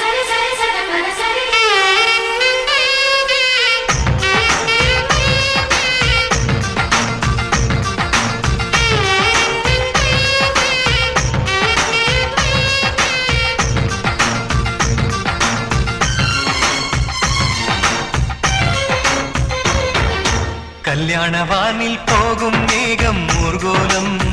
సరి సరి సరి సరి கல்யாண வானில் போகும் மேகம் ஊர்கோலம்.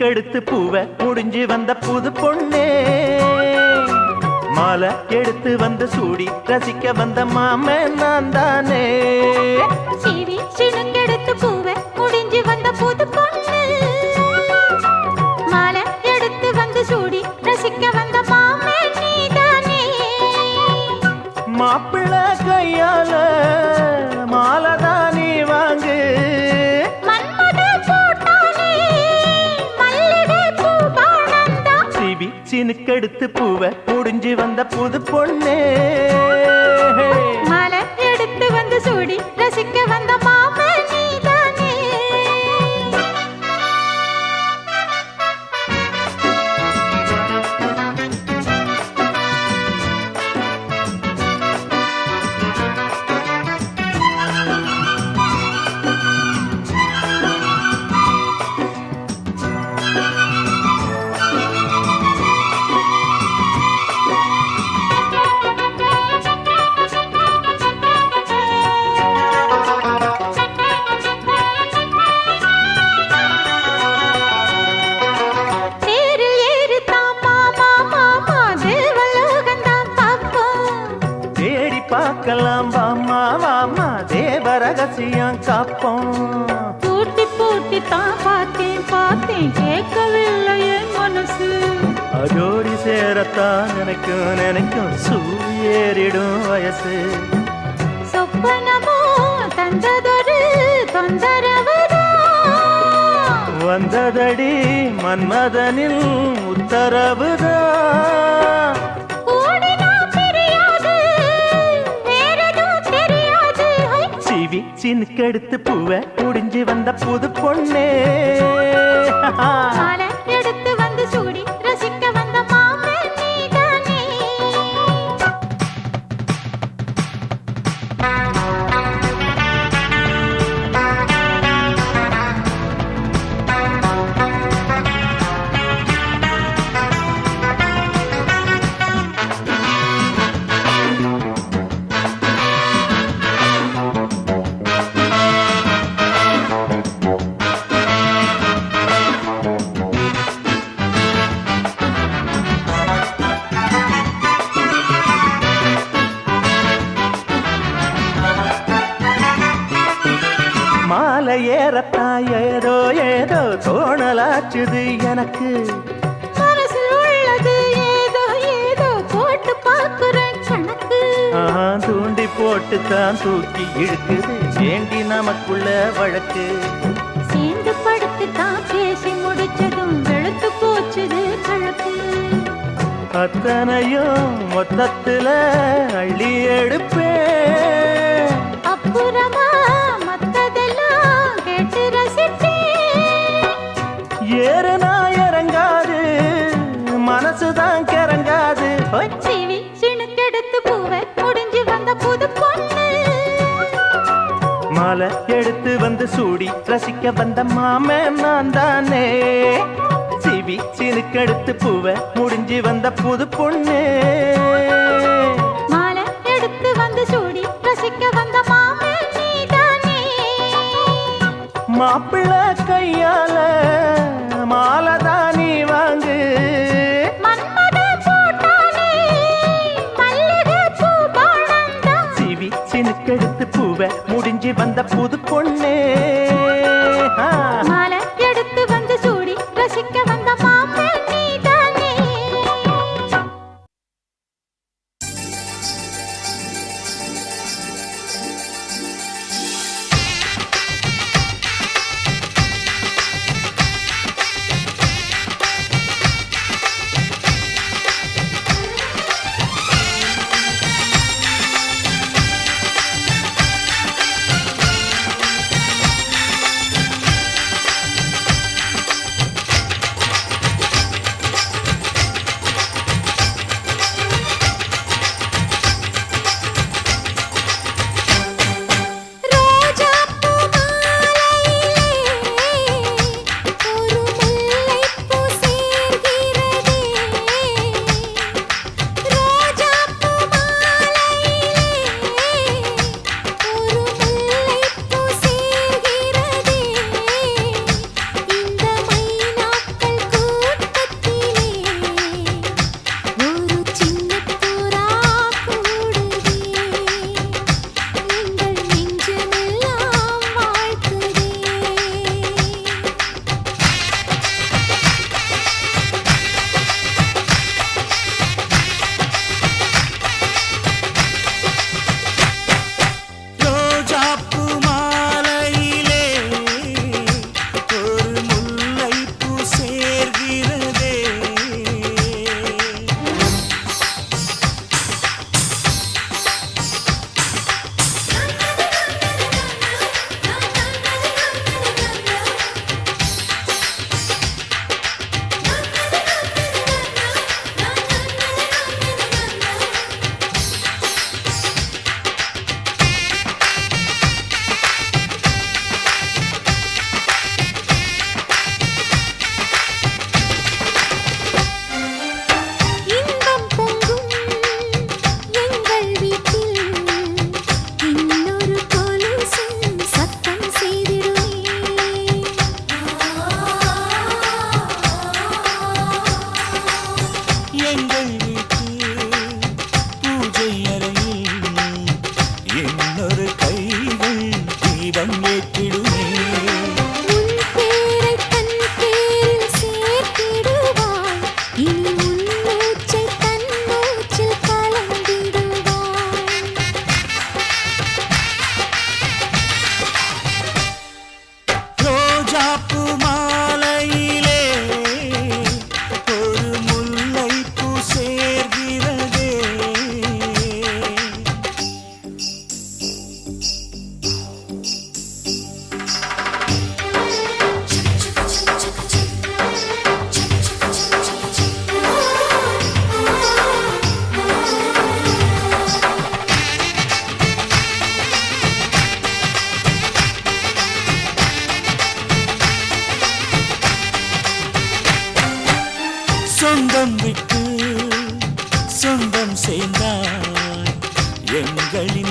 கெடுத்து பூவ முடிஞ்சு வந்த புது பொண்ணே. மாலை எடுத்து வந்து சூடி ரசிக்க வந்த மாம நான் தானே சிவி சினுங்கெடுத்து பூவ முடிஞ்சு வந்த புது பொண்ணு. முகத்து பூவ முடிஞ்சு வந்த புது பொண்ணு. அதோடி சேரத்தான் நினைக்கும் நினைக்கும் சூரியேறிடும் வயசு. சொப்பனமோ தந்ததொரு வந்ததடி மன்மதனில் உத்தரவுதான்! சிவி சினுக்கெடுத்து பூவை முடிஞ்சு வந்த புது பொண்ணே. தூக்கி இழுக்குது ஏண்டி நமக்குள்ள வழக்கு. சேர்ந்து படுத்து தான் பேசி முடிச்சதும் வெளுத்து போச்சுது கழக்கு அத்தனையும் மொத்தத்துல அள்ளி எடுப்பேன். மாலை எடுத்து வந்து சூடி ரசிக்க வந்த மாமன் நான் தானே. சிவி சினுக்கெடுத்து பூவை முடிஞ்சு வந்த புது பொண்ணு. மாலை எடுத்து வந்து சூடி ரசிக்க வந்த மாமன் நீதானே மாப்பிள்ளை கையால வந்த புது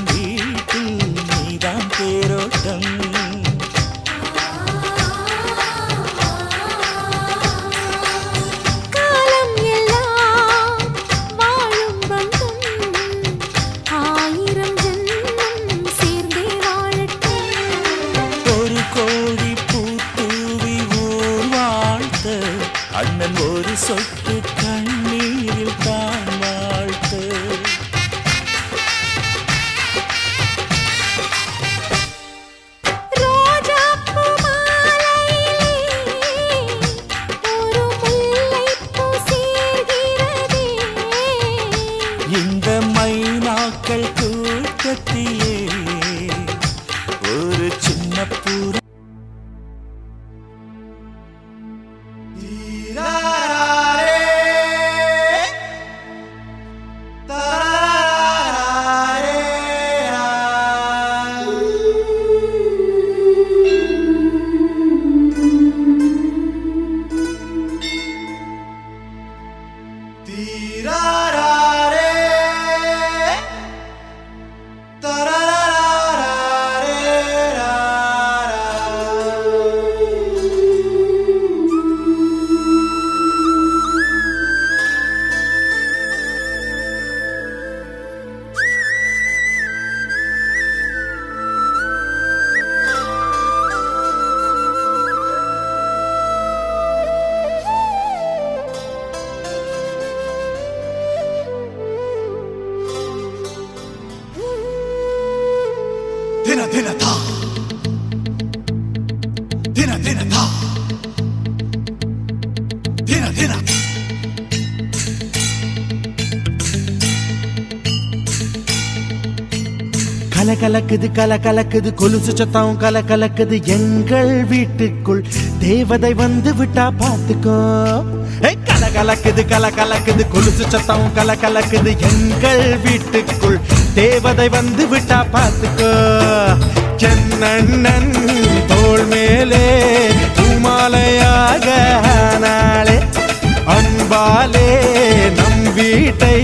വീട്ടിൽ നീതാം പേരോട്ടം The தின தின தா தின தின தின தின கல கலக்குது கல கலக்குது கொலுசு சத்தம் கல கலக்குது எங்கள் வீட்டுக்குள். தேவதை வந்து விட்டா பார்த்துக்கோ. கல கலக்குது கல கலக்குது கொலுசு சத்தம் கல கலக்குது எங்கள் வீட்டுக்குள். தேவதை வந்து விட்டா பார்த்துக்கோ. சென்னண்ணன் தோல் மேலே பூமாலையாக நாளே அன்பாலே நம் வீட்டை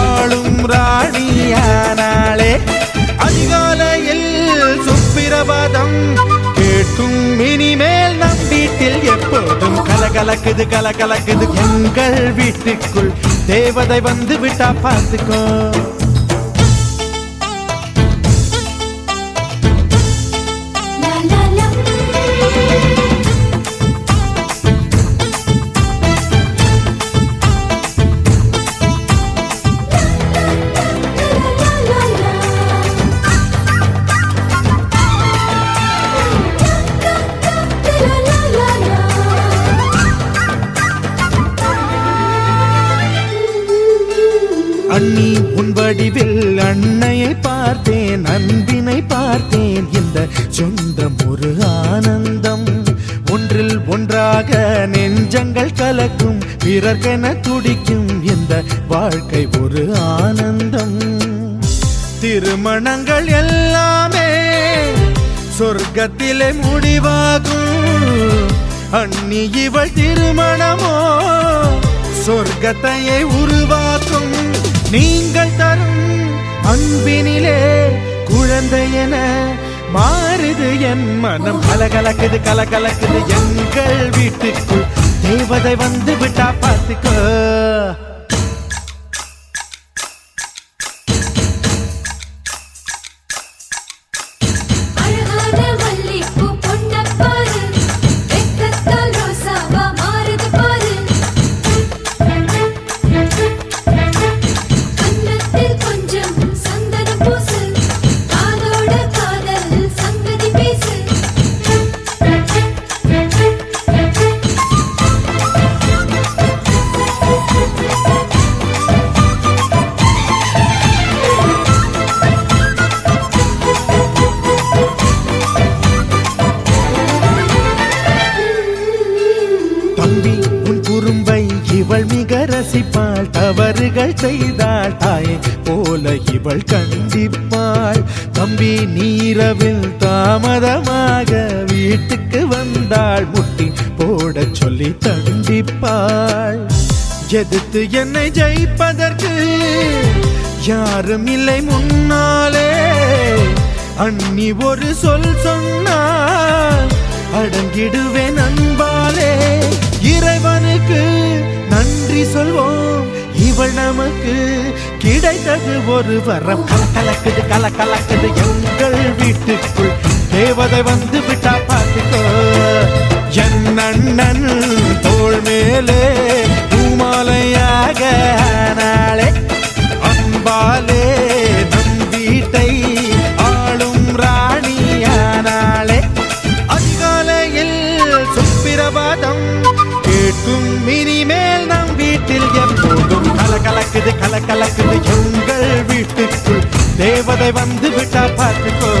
ஆளும் ராணியானாளே அதிகாலையில் சுப்பிரபாதம் கேட்கும் இனிமேல் நம் வீட்டில் எப்போதும் கலகலக்குது கலகலக்குது. உங்கள் வீட்டுக்குள் தேவதை வந்து விட்டா பார்த்துக்கோ. நெஞ்சங்கள் கலக்கும் பிறர்க்கென துடிக்கும் இந்த வாழ்க்கை ஒரு ஆனந்தம். திருமணங்கள் எல்லாமே சொர்க்கத்திலே முடிவாகும். அண்ணி இவள் திருமணமோ சொர்க்கத்தையே உருவாக்கும். நீங்கள் தரும் அன்பினிலே குழந்தை என மாறுது என் மனம். கலகலக்குது கலகலக்குது எங்கள் வீட்டுக்குள் தேவதை வந்து விட்டா பார்த்துக்கோ. வாழ் எதிர்த்து என்னை ஜெயிப்பதற்கு யாரும் இல்லை முன்னாலே. அண்ணி ஒரு சொல் சொன்னால் அடங்கிடுவேன் அன்பாலே. இறைவனுக்கு நன்றி சொல்வோம். இவள் நமக்கு கிடைத்தது ஒரு வரம். கலக்குது கல கலக்குது எங்கள் வீட்டுக்குள். தேவதை வந்து விட்டா பார்த்துக்கோ. என் அண்ணன் தோள் மேலே பூமாலையாக நாளே அன்பாலே நம் வீட்டை ஆளும் ராணியானாளே அதிகாலையில் சுப்பிரபாதம் கேட்கும் இனிமேல் நம் வீட்டில் எப்போதும் கல கலக்குது எங்கள் வீட்டுக்குள் தேவதை வந்து விட்டா பார்த்துக்கோ.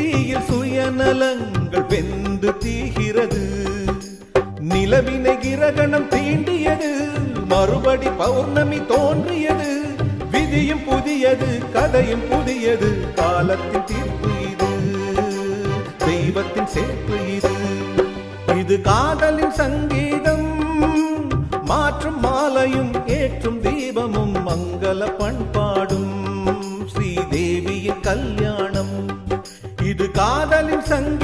தீயில் சுயநலங்கள் வெந்து தீகிறது. நிலவினை கிரகணம் தீண்டியது. மறுபடி பௌர்ணமி தோன்றியது. விதியும் புதியது கதையும் புதியது. காலத்தின் தீர்ப்பு இது தெய்வத்தின் சேர்ப்பு இது. இது காதலின் சங்கீதம் மாற்றும் மாலையும் ஏற்றும் தீபமும் மங்கள பண்பாடும். காதலின் சங்க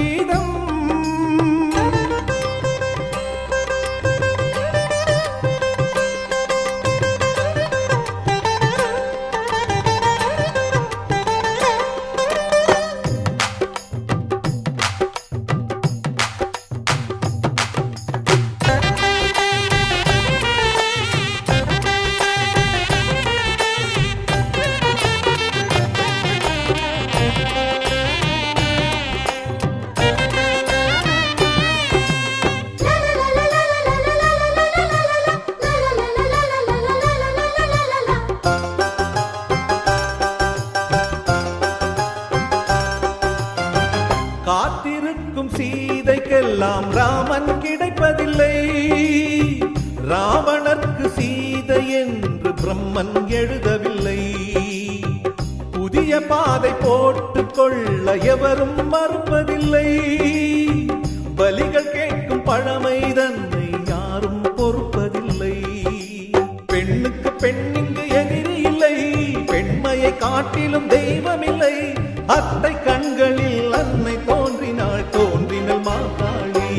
காட்டிலும் தெய்வமில்லை. அத்தை கண்களில் அன்னை தோன்றினாள் தோன்றினல் மாதாளி.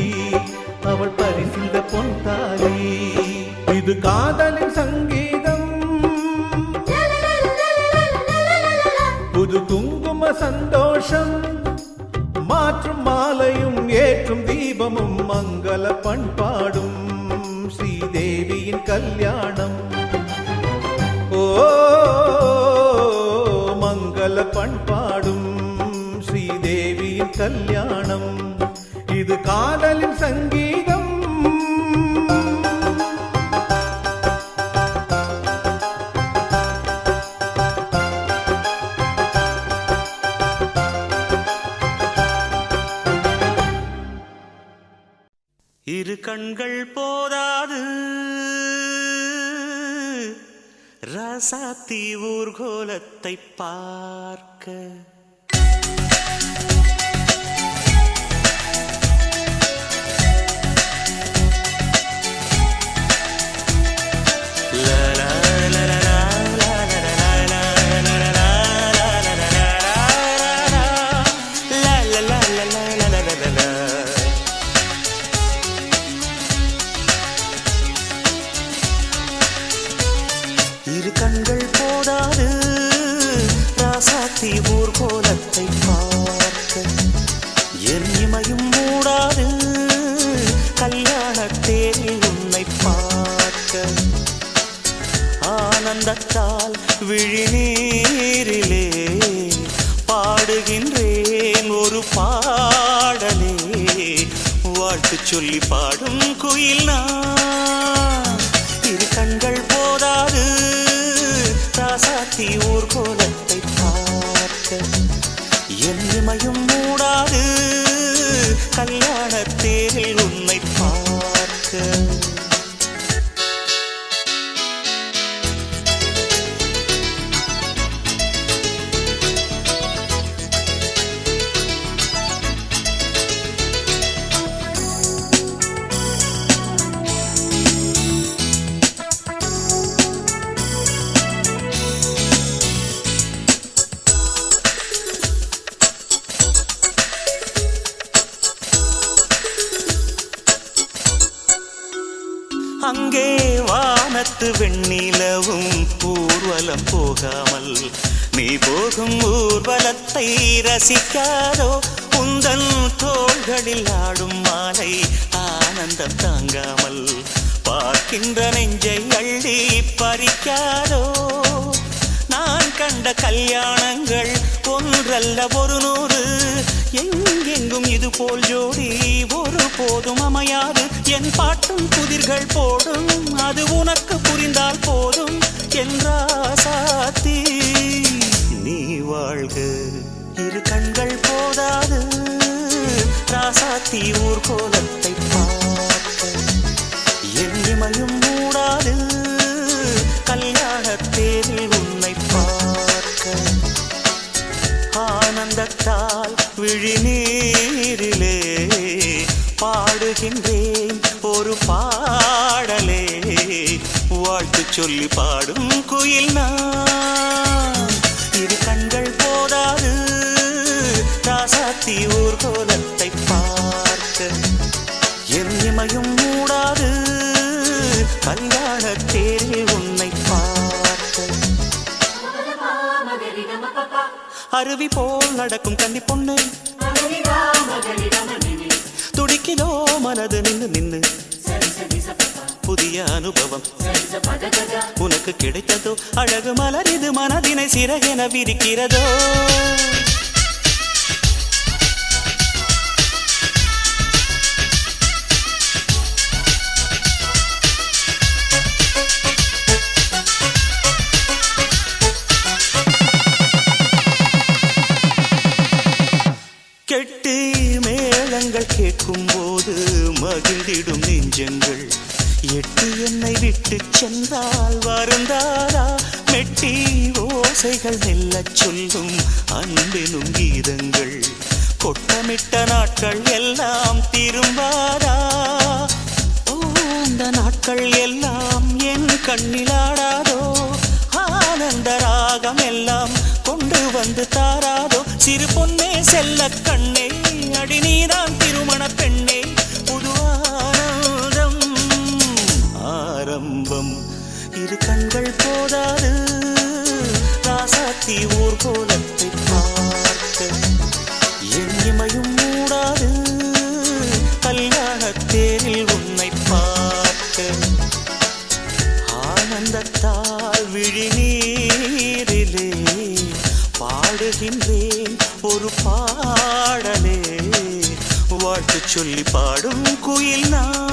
அவள் பரிசிந்த பொன்தாளி. இது காதலின் சங்கீதம். புது குங்கும சந்தோஷம். மாற்றும் மாலையும் ஏற்றும் தீபமும் மங்கள பண்பாடும். ஸ்ரீதேவியின் கல்யாணம். இரு கண்கள் போதாது. ரசாத்தி ஊர்கோலத்தை பார்க்க. ஆனந்தத்தால் விழிநீரிலே பாடுகின்றேன் ஒரு பாடலே. வாழ்த்து சொல்லி பாடும் குயில் நான் அங்கே வானத்து வெண்ணிலவும் ஊர்வலம் போகாமல். நீ போகும் ஊர்வலத்தை ரசிக்காதோ உந்தன் தோள்களில் ஆடும் மாலை ஆனந்தம் தாங்காமல். பார்க்கின்ற நெஞ்சை அள்ளி பறிக்காதோ நான் கண்ட கல்யாணங்கள் ஒன்றல்ல ஒரு நூறு. எங்கெங்கும் இது போல் ஜோடி ஒரு போதும் அமையாது. என் பாட்டும் புதிர்கள் போடும் அது உனக்கு புரிந்தால் போதும் என்றாசாத்தி நீ வாழ்க. இரு கண்கள் போதாது ராசாத்தி ஊர் கோலத்தை பாடும் குயில் நான். இரு கண்கள் போதாது ராசாத்தி ஊர்கோலத்தை பார்க்க என் இமையும் மூடாது கல்யாண தேரில் உன்னை பார்க்க அருவி போல் நடக்கும் கன்னி பொண்ணு. துடிக்கிலோ மனது நின்று நின்று புதிய அனுபவம். விரித்ததோ அழகு மலர் இது மனதினை சிறகென விரிக்கிறதோ? எட்டு என்னை விட்டு சென்றால் வருந்தாரா மெட்டி ஓசைகள் மெல்லச் சொல்லும் அன்பெனும் கீதங்கள். கொட்டமிட்ட நாட்கள் எல்லாம் திரும்பாரா ஓ, அந்த நாட்கள் எல்லாம் என் கண்ணிலாடாதோ ஆனந்த ராகம் எல்லாம் கொண்டு வந்து தாராதோ? சிறு பொன்னே செல்ல கண்ணே அடி சொல்லி பாடும் குயில் நான்.